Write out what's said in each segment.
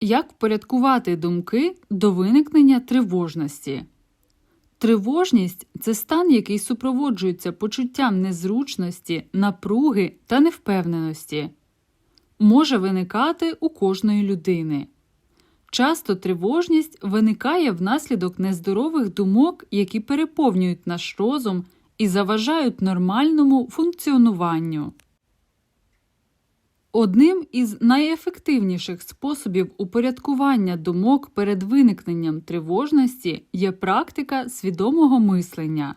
Як впорядкувати думки до виникнення тривожності? Тривожність це стан, який супроводжується почуттям незручності, напруги та невпевненості. Може виникати у кожної людини. Часто тривожність виникає внаслідок нездорових думок, які переповнюють наш розум і заважають нормальному функціонуванню. Одним із найефективніших способів упорядкування думок перед виникненням тривожності є практика свідомого мислення.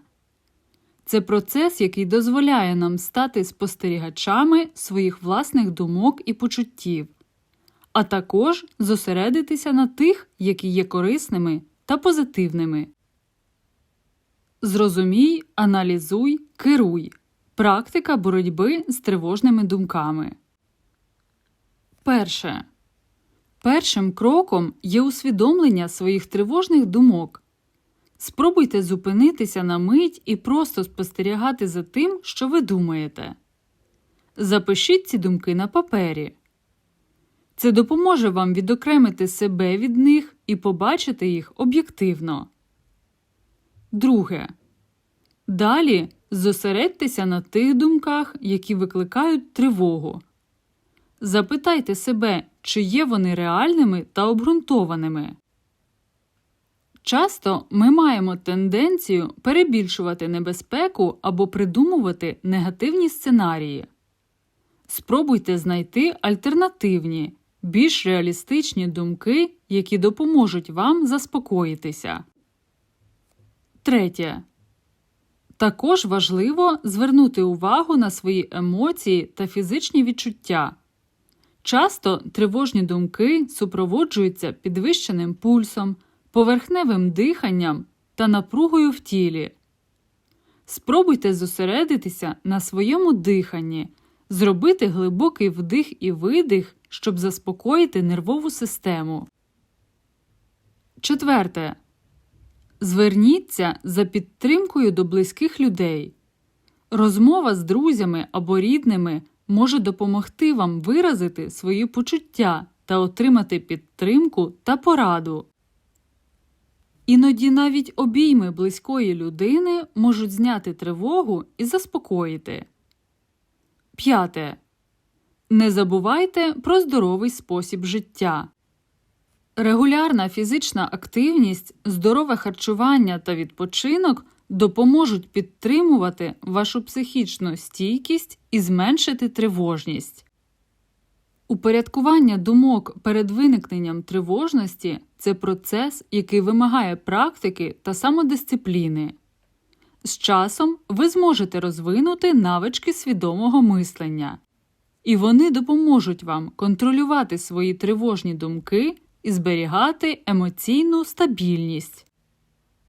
Це процес, який дозволяє нам стати спостерігачами своїх власних думок і почуттів, а також зосередитися на тих, які є корисними та позитивними. Зрозумій, аналізуй, керуй. Практика боротьби з тривожними думками. Перше. Першим кроком є усвідомлення своїх тривожних думок. Спробуйте зупинитися на мить і просто спостерігати за тим, що ви думаєте. Запишіть ці думки на папері. Це допоможе вам відокремити себе від них і побачити їх об'єктивно. Друге. Далі зосередьтеся на тих думках, які викликають тривогу. Запитайте себе, чи є вони реальними та обґрунтованими. Часто ми маємо тенденцію перебільшувати небезпеку або придумувати негативні сценарії. Спробуйте знайти альтернативні, більш реалістичні думки, які допоможуть вам заспокоїтися. Третє. Також важливо звернути увагу на свої емоції та фізичні відчуття. Часто тривожні думки супроводжуються підвищеним пульсом, поверхневим диханням та напругою в тілі. Спробуйте зосередитися на своєму диханні, зробити глибокий вдих і видих, щоб заспокоїти нервову систему. Четверте. Зверніться за підтримкою до близьких людей. Розмова з друзями або рідними може допомогти вам виразити свої почуття та отримати підтримку та пораду. Іноді навіть обійми близької людини можуть зняти тривогу і заспокоїти. П'яте. Не забувайте про здоровий спосіб життя. Регулярна фізична активність, здорове харчування та відпочинок допоможуть підтримувати вашу психічну стійкість і зменшити тривожність. Упорядкування думок перед виникненням тривожності це процес, який вимагає практики та самодисципліни. З часом ви зможете розвинути навички свідомого мислення, і вони допоможуть вам контролювати свої тривожні думки і зберігати емоційну стабільність.